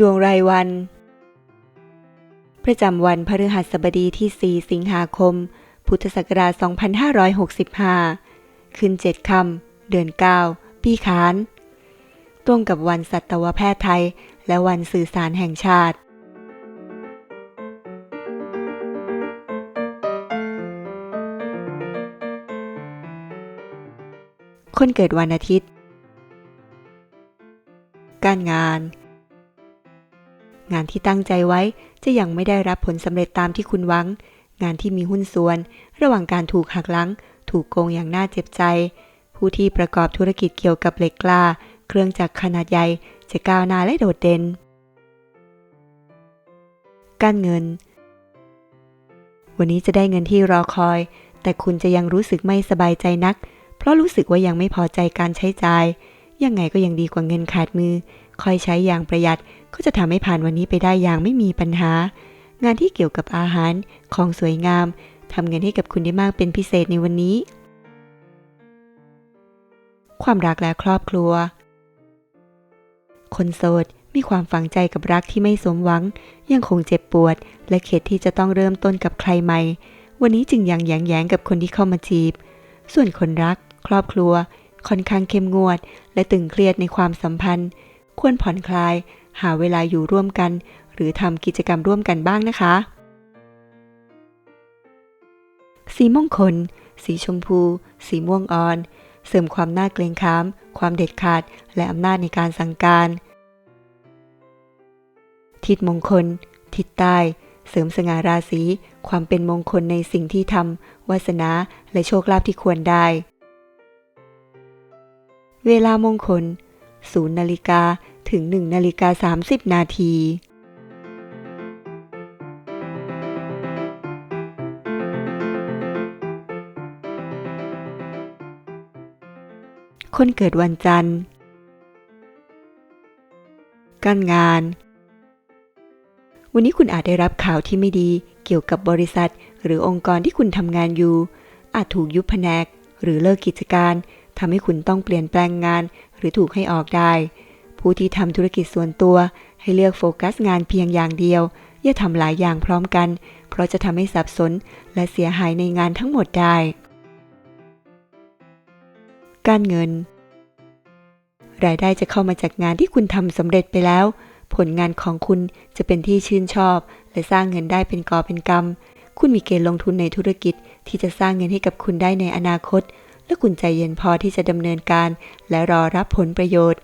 ดวงรายวัน ประจำวันพฤหัสบดีที่ 4 สิงหาคม พุทธศักราช 2565 ขึ้น 7 ค่ำเดือน 9 ปีขาน ตรงกับวันสัตวแพทย์ไทย และวันสื่อสารแห่งชาติคนเกิดวันอาทิตย์ การงาน งานที่ตั้งใจไว้จะยังไม่ได้รับผลสำเร็จตามที่คุณหวัง งานที่มีหุ้นส่วน ระหว่างการถูกหักหลัง ถูกโกงอย่างน่าเจ็บใจ ผู้ที่ประกอบธุรกิจเกี่ยวกับเหล็กกล้า เครื่องจักรขนาดใหญ่จะก้าวหน้าและโดดเด่น การเงิน วันนี้จะได้เงินที่รอคอย แต่คุณจะยังรู้สึกไม่สบายใจนัก เพราะรู้สึกว่ายังไม่พอใจการใช้จ่าย ยังไงก็ยังดีกว่าเงินขาดมือ คอยใช้อย่างประหยัดก็จะทำให้ผ่านวันนี้ไปได้อย่างไม่มีปัญหา งานที่เกี่ยวกับอาหารของสวยงามทำเงินให้กับคุณได้มากเป็นพิเศษในวันนี้ ความรักและครอบครัว คนโสดมีความฝังใจกับรักที่ไม่สมหวัง ยังคงเจ็บปวด และเข็ดที่จะต้องเริ่มต้นกับใครใหม่ วันนี้จึงยังแยงแยงกับคนที่เข้ามาจีบ ส่วนคนรัก ครอบครัว ค่อนข้างเข้มงวด และตึงเครียดในความสัมพันธ์ ควรผ่อนคลาย หาเวลาอยู่ร่วมกัน หรือทำกิจกรรมร่วมกันบ้างนะคะ สีมงคล สีชมพู สีม่วงอ่อน เสริมความน่าเกรงขาม ความเด็ดขาด และอำนาจในการสั่งการ ทิศมงคล ทิศใต้ เสริมสง่าราศี ความเป็นมงคลในสิ่งที่ทำวาสนา และโชคลาภที่ควรได้ เวลามงคล 0 นาฬิกาถึง 1 นาฬิกา 30 นาทีคนเกิดวันจันทร์ การงาน วันนี้คุณอาจได้รับข่าวที่ไม่ดีเกี่ยวกับบริษัท หรือองค์กรที่คุณทำงานอยู่ อาจถูกยุบแผนก หรือเลิกกิจการ ทำให้คุณต้องเปลี่ยนแปลงงาน หรือถูกให้ออกได้ ผู้ที่ทำธุรกิจส่วนตัว ให้เลือกโฟกัสงานเพียงอย่างเดียว อย่าทำหลายอย่างพร้อมกัน เพราะจะทำให้สับสน และเสียหายในงานทั้งหมดได้ การเงิน รายได้จะเข้ามาจากงานที่คุณทำสำเร็จไปแล้ว ผลงานของคุณจะเป็นที่ชื่นชอบ และสร้างเงินได้เป็นกอเป็นกำคุณมีเกณฑ์ลงทุนในธุรกิจที่จะสร้างเงินให้กับคุณได้ในอนาคต และคุณใจเย็นพอที่จะดำเนินการ และรอรับผลประโยชน์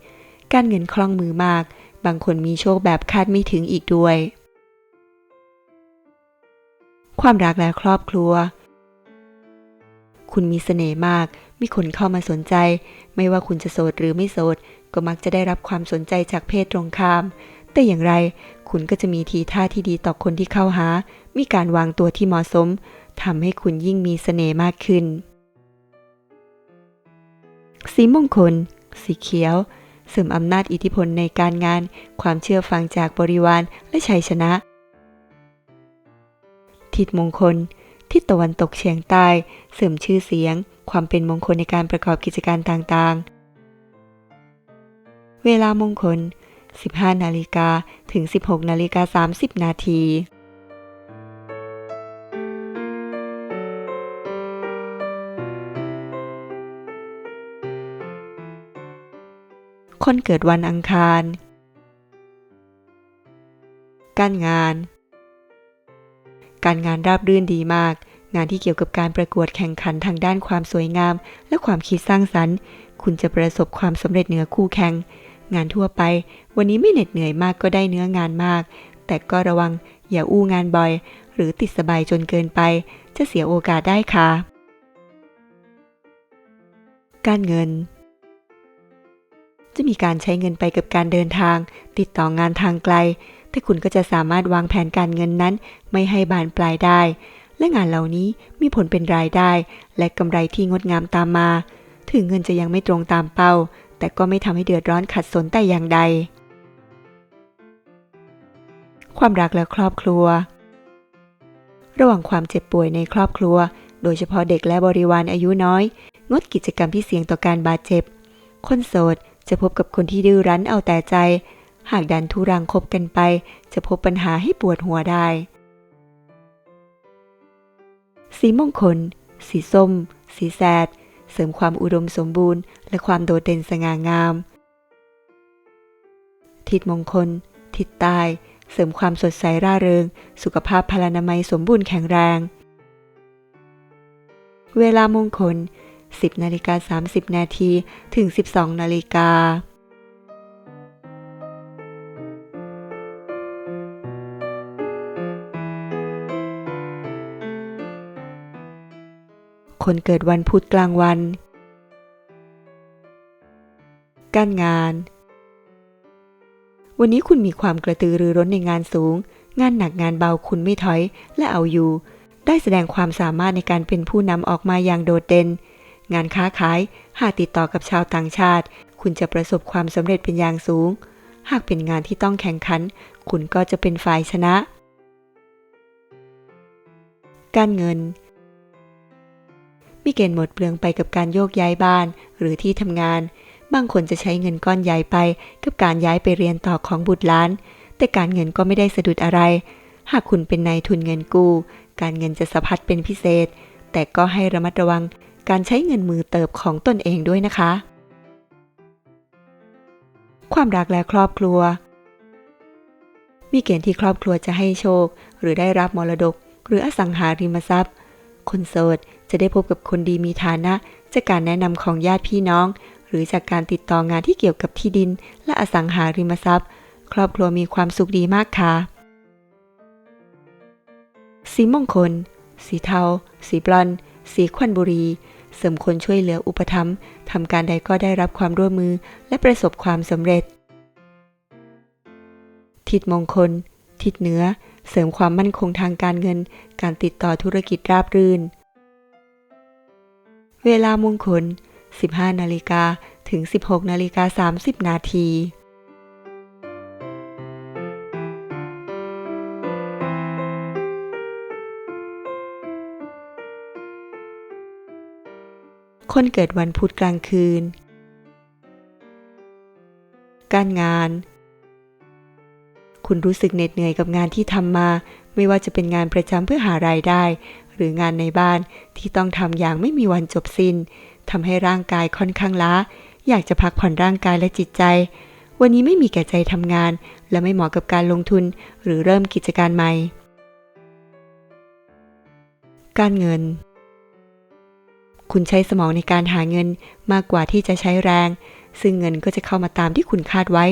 การเงินคล่องมือมาก บางคนมีโชคแบบคาดไม่ถึงอีกด้วย ความรักและครอบครัว คุณมีเสน่ห์มาก มีคนเข้ามาสนใจ ไม่ว่าคุณจะโสดหรือไม่โสด ก็มักจะได้รับความสนใจจากเพศตรงข้าม แต่อย่างไรคุณก็จะมีทีท่าที่ดีต่อคนที่เข้าหา มีการวางตัวที่เหมาะสมทำให้คุณยิ่งมีเสน่ห์มากขึ้น สีมงคล สีเขียว เสริมอำนาจอิทธิพลในการงาน ความเชื่อฟังจากบริวารและชัยชนะ ทิศมงคล ทิศตะวันตกเฉียงใต้ เสริมชื่อเสียง ความเป็นมงคลในการประกอบกิจการต่างๆ เวลามงคล 15 นาฬิกาถึง 16 นาฬิกา 30 นาที คนเกิดวันอังคาร การงาน การงานราบรื่นดีมาก งานที่เกี่ยวกับการประกวดแข่งขันทางด้านความสวยงาม และความคิดสร้างสรรค์ คุณจะประสบความสำเร็จเหนือคู่แข่ง งานทั่วไป วันนี้ไม่เหน็ดเหนื่อยมากก็ได้เนื้องานมาก แต่ก็ระวังอย่าอู้งานบ่อย หรือติดสบายจนเกินไป จะเสียโอกาสได้ค่ะ การเงิน จะมีการใช้เงินไปกับการเดินทาง ติดต่องานทางไกล แต่คุณก็จะสามารถวางแผนการเงินนั้น ไม่ให้บานปลายได้ และงานเหล่านี้มีผลเป็นรายได้ และกำไรที่งดงามตามมา ถึงเงินจะยังไม่ตรงตามเป้า แต่ก็ไม่ทำให้เดือดร้อนขัดสนแต่อย่างใด ความรักและครอบครัว ระหว่างความเจ็บป่วยในครอบครัว โดยเฉพาะเด็กและบริวารอายุน้อย งดกิจกรรมที่เสี่ยงต่อการบาดเจ็บคนโสด จะพบกับคนที่ดื้อรั้นเอาแต่ใจ หากดันทุรังคบกันไป จะพบปัญหาให้ปวดหัวได้ สีมงคล สีส้ม สีแสด เสริมความอุดมสมบูรณ์ และความโดดเด่นสง่างาม ทิศมงคล ทิศใต้เสริมความสดใสร่าเริง สุขภาพพลานามัยสมบูรณ์แข็งแรง เวลามงคล 10นาฬิกา30 นาทีถึง 12 นาฬิกาคนเกิดวันพุธกลางวัน การงาน วันนี้คุณมีความกระตือรือร้นในงานสูง งานหนักงานเบาคุณไม่ถอยและเอาอยู่ ได้แสดงความสามารถในการเป็นผู้นำออกมาอย่างโดดเด่น งานค้าขาย หากติดต่อกับชาวต่างชาติ คุณจะประสบความสำเร็จเป็นอย่างสูง หากเป็นงานที่ต้องแข่งขัน คุณก็จะเป็นฝ่ายชนะ การเงิน มีเกณฑ์หมดเปลืองไปกับการโยกย้ายบ้าน หรือที่ทำงาน บางคนจะใช้เงินก้อนใหญ่ไป กับการย้ายไปเรียนต่อของบุตรหลาน แต่การเงินก็ไม่ได้สะดุดอะไร หากคุณเป็นนายทุนเงินกู้ การเงินจะสะพัดเป็นพิเศษ แต่ก็ให้ระมัดระวัง การใช้เงินมือเติบของตนเองด้วยนะคะ ความรักและครอบครัว มีเกณฑ์ที่ครอบครัวจะให้โชค หรือได้รับมรดก หรืออสังหาริมทรัพย์ คนโสดจะได้พบกับคนดีมีฐานะ จากการแนะนำของญาติพี่น้อง หรือจากการติดต่องานที่เกี่ยวกับที่ดิน และอสังหาริมทรัพย์ ครอบครัวมีความสุขดีมากค่ะ สีมงคล สีเทา สีบลอน สีควันบุรี เสริมคนช่วยเหลืออุปถัมภ์ทำการใดก็ได้รับความร่วมมือและประสบความสำเร็จ ทิศมงคล ทิศเหนือ เสริมความมั่นคงทางการเงิน การติดต่อธุรกิจราบรื่น เวลามงคล 15 นาฬิกาถึง 16 นาฬิกา 30 นาที คนเกิดวันพุธกลางคืน การงาน คุณรู้สึกเหน็ดเหนื่อยกับงานที่ทำมา ไม่ว่าจะเป็นงานประจำเพื่อหารายได้ หรืองานในบ้านที่ต้องทำอย่างไม่มีวันจบสิน้นทำให้ร่างกายค่อนข้างล้า อยากจะพักผ่อนร่างกายและจิตใจ วันนี้ไม่มีแก่ใจทำงาน และไม่เหมาะกับการลงทุน หรือเริ่มกิจการใหม่ การเงิน คุณใช้สมองในการหาเงินมากกว่าที่จะใช้แรง ซึ่งเงินก็จะเข้ามาตามที่คุณคาดไว้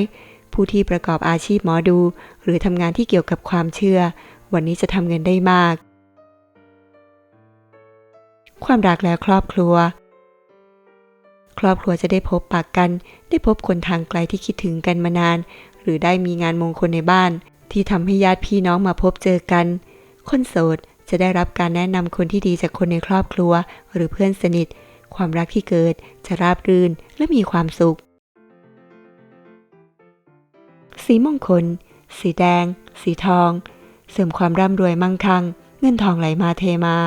ผู้ที่ประกอบอาชีพหมอดู หรือทำงานที่เกี่ยวกับความเชื่อ วันนี้จะทำเงินได้มาก ความรักและครอบครัว ครอบครัวจะได้พบปากกัน ได้พบคนทางไกลที่คิดถึงกันมานาน หรือได้มีงานมงคลในบ้าน ที่ทำให้ญาติพี่น้องมาพบเจอกัน คนโสด จะได้รับการแนะนำคนที่ดีจากคนในครอบครัว หรือเพื่อนสนิท ความรักที่เกิดจะราบรื่นและมีความสุข สีมงคล สีแดง สีทอง เสริมความร่ำรวยมั่งคั่ง เงินทองไหลมาเทมา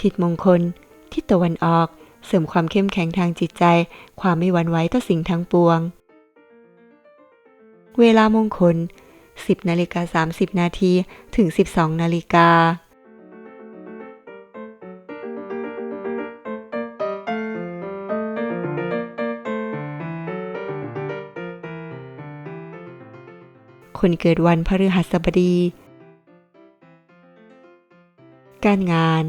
ทิศมงคล ทิศตะวันออก เสริมความเข้มแข็งทางจิตใจ ความไม่หวั่นไหวต่อสิ่งทั้งปวง เวลามงคล 10นาฬิกา30 นาทีถึง 12 นาฬิกาคนเกิดวันพฤหัสบดี การงาน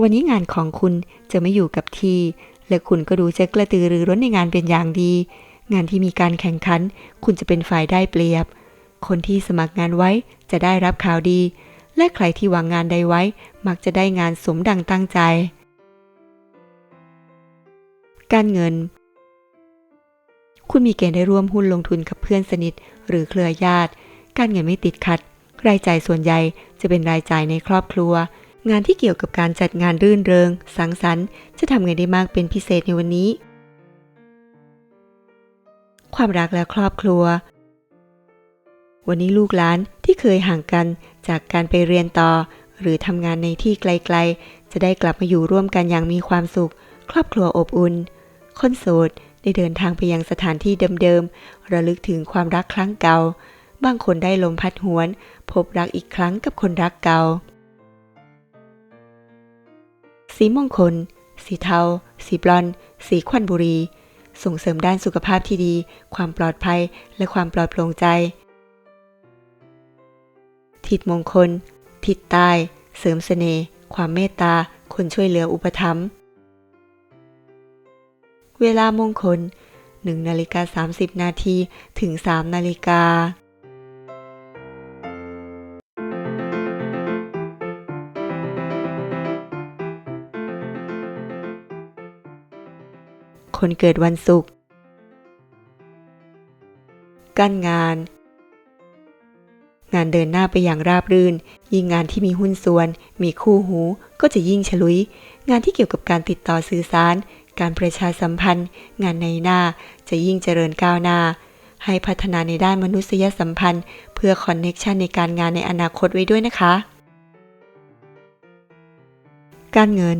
วันนี้งานของคุณจะไม่อยู่กับที่ และคุณก็ดูจะกระตือรือร้นในงานเป็นอย่างดี งานที่มีการแข่งขัน คุณจะเป็นฝ่ายได้เปรียบ คนที่สมัครงานไว้จะได้รับข่าวดี และใครที่วางงานใดไว้ มักจะได้งานสมดังตั้งใจ การเงิน คุณมีเกณฑ์ได้ร่วมหุ้นลงทุนกับเพื่อนสนิท หรือเครือญาติ การเงินไม่ติดขัด รายจ่ายส่วนใหญ่จะเป็นรายจ่ายในครอบครัวงานที่เกี่ยวกับการจัดงานรื่นเริง สังสรรค์ จะทำเงินได้มากเป็นพิเศษในวันนี้ ความรักและครอบครัว วันนี้ลูกหลานที่เคยห่างกันจากการไปเรียนต่อ หรือทำงานในที่ไกลๆ จะได้กลับมาอยู่ร่วมกันอย่างมีความสุข ครอบครัวอบอุ่น คนโสดได้เดินทางไปยังสถานที่เดิมๆ ระลึกถึงความรักครั้งเก่า บางคนได้ลมพัดหวน พบรักอีกครั้งกับคนรักเก่า สีมงคล สีเทา สีบลอน สีควันบุรี ส่งเสริมด้านสุขภาพที่ดี ความปลอดภัย และความปลอดโปร่งใจ ทิศมงคล ทิศใต้ เสริมเสน่ห์ ความเมตตา คนช่วยเหลืออุปถัมภ์ เวลามงคล 1นาฬิกา30 นาที ถึง 3 นาฬิกา คนเกิดวันศุกร์ การงาน งานเดินหน้าไปอย่างราบรื่น ยิ่งงานที่มีหุ้นส่วน มีคู่หู ก็จะยิ่งฉลุย งานที่เกี่ยวกับการติดต่อสื่อสาร การประชาสัมพันธ์ งานในหน้าจะยิ่งเจริญก้าวหน้า ให้พัฒนาในด้านมนุษยสัมพันธ์ เพื่อคอนเน็กชันในการงานในอนาคตไว้ด้วยนะคะ การเงิน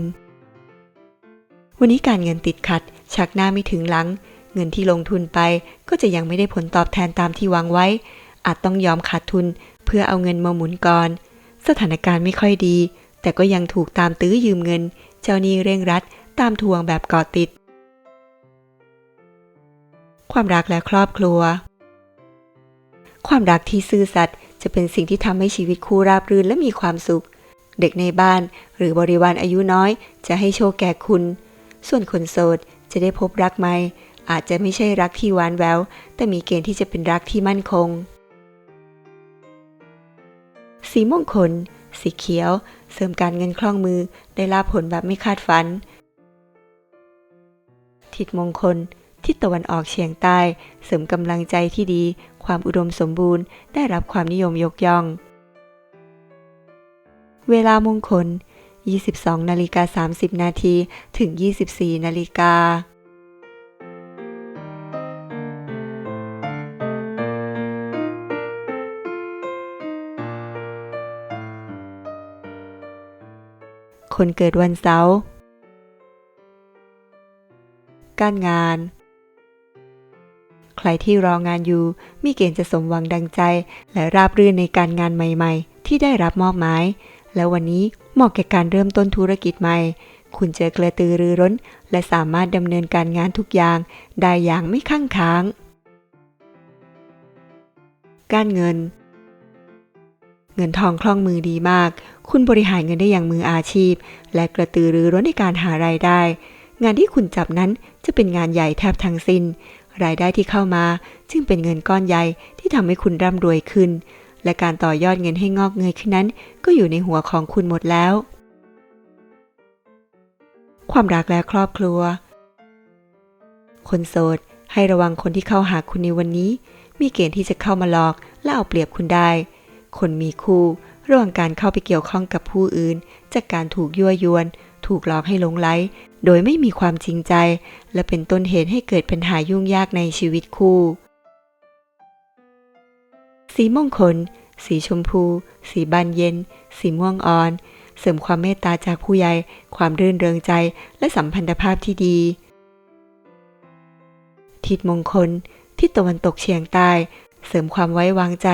วันนี้การเงินติดขัด ชักหน้าไม่ถึงหลัง เงินที่ลงทุนไปก็จะยังไม่ได้ผลตอบแทนตามที่วางไว้ อาจต้องยอมขาดทุนเพื่อเอาเงินมาหมุนก่อน สถานการณ์ไม่ค่อยดี แต่ก็ยังถูกตามตื้อยืมเงิน เจ้าหนี้เร่งรัดตามทวงแบบก่อติด ความรักและครอบครัว ความรักที่ซื่อสัตย์จะเป็นสิ่งที่ทำให้ชีวิตคู่ราบรื่นและมีความสุข เด็กในบ้านหรือบริวารอายุน้อย จะให้โชคแก่คุณ ส่วนคนโสด จะได้พบรักใหม่ อาจจะไม่ใช่รักที่หวานแวว แต่มีเกณฑ์ที่จะเป็นรักที่มั่นคง สีมงคล สีเขียว เสริมการเงินคล่องมือ ได้ลาผลแบบไม่คาดฝัน ทิศมงคล ทิศตะวันออกเฉียงใต้ เสริมกำลังใจที่ดี ความอุดมสมบูรณ์ ได้รับความนิยมยกย่อง เวลามงคล 22นาฬิกา30นาทีถึง 24นาฬิกาคนเกิดวันเสาร์ การงาน ใครที่รองานอยู่ มีเกณฑ์จะสมหวังดังใจ และราบรื่นในการงานใหม่ ๆ ที่ได้รับมอบหมาย และวันนี้เหมาะแก่การเริ่มต้นธุรกิจใหม่ คุณจะกระตือรือร้น และสามารถดำเนินการงานทุกอย่าง ได้อย่างไม่ข้างค้าง การเงิน เงินทองคล่องมือดีมาก คุณบริหารเงินได้อย่างมืออาชีพ และกระตือรือร้นในการหารายได้ งานที่คุณจับนั้นจะเป็นงานใหญ่แทบทั้งสิ้น รายได้ที่เข้ามา จึงเป็นเงินก้อนใหญ่ที่ทำให้คุณร่ำรวยขึ้น และการต่อยอดเงินให้งอกเงยขึ้นนั้น ก็อยู่ในหัวของคุณหมดแล้ว ความรักและครอบครัว คนโสดให้ระวังคนที่เข้าหาคุณในวันนี้ มีเกณฑ์ที่จะเข้ามาหลอกและเอาเปรียบคุณได้ คนมีคู่ระวังการเข้าไปเกี่ยวข้องกับผู้อื่น จากการถูกยั่วยวน ถูกหลอกให้หลงไหล โดยไม่มีความจริงใจ และเป็นต้นเหตุให้เกิดปัญหายุ่งยากในชีวิตคู่ สีมงคล สีชมพู สีบานเย็น สีม่วงอ่อน เสริมความเมตตาจากผู้ใหญ่ ความรื่นเริงใจ และสัมพันธภาพที่ดี ทิศมงคล ทิศตะวันตกเฉียงใต้ เสริมความไว้วางใจ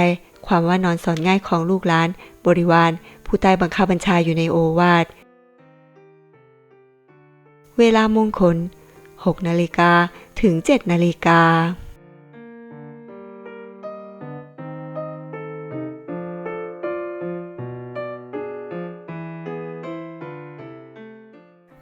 ความว่านอนสอนง่ายของลูกหลาน บริวาร ผู้ใต้บังคับบัญชาอยู่ในโอวาท เวลามงคล 6 นาฬิกาถึง 7 นาฬิกา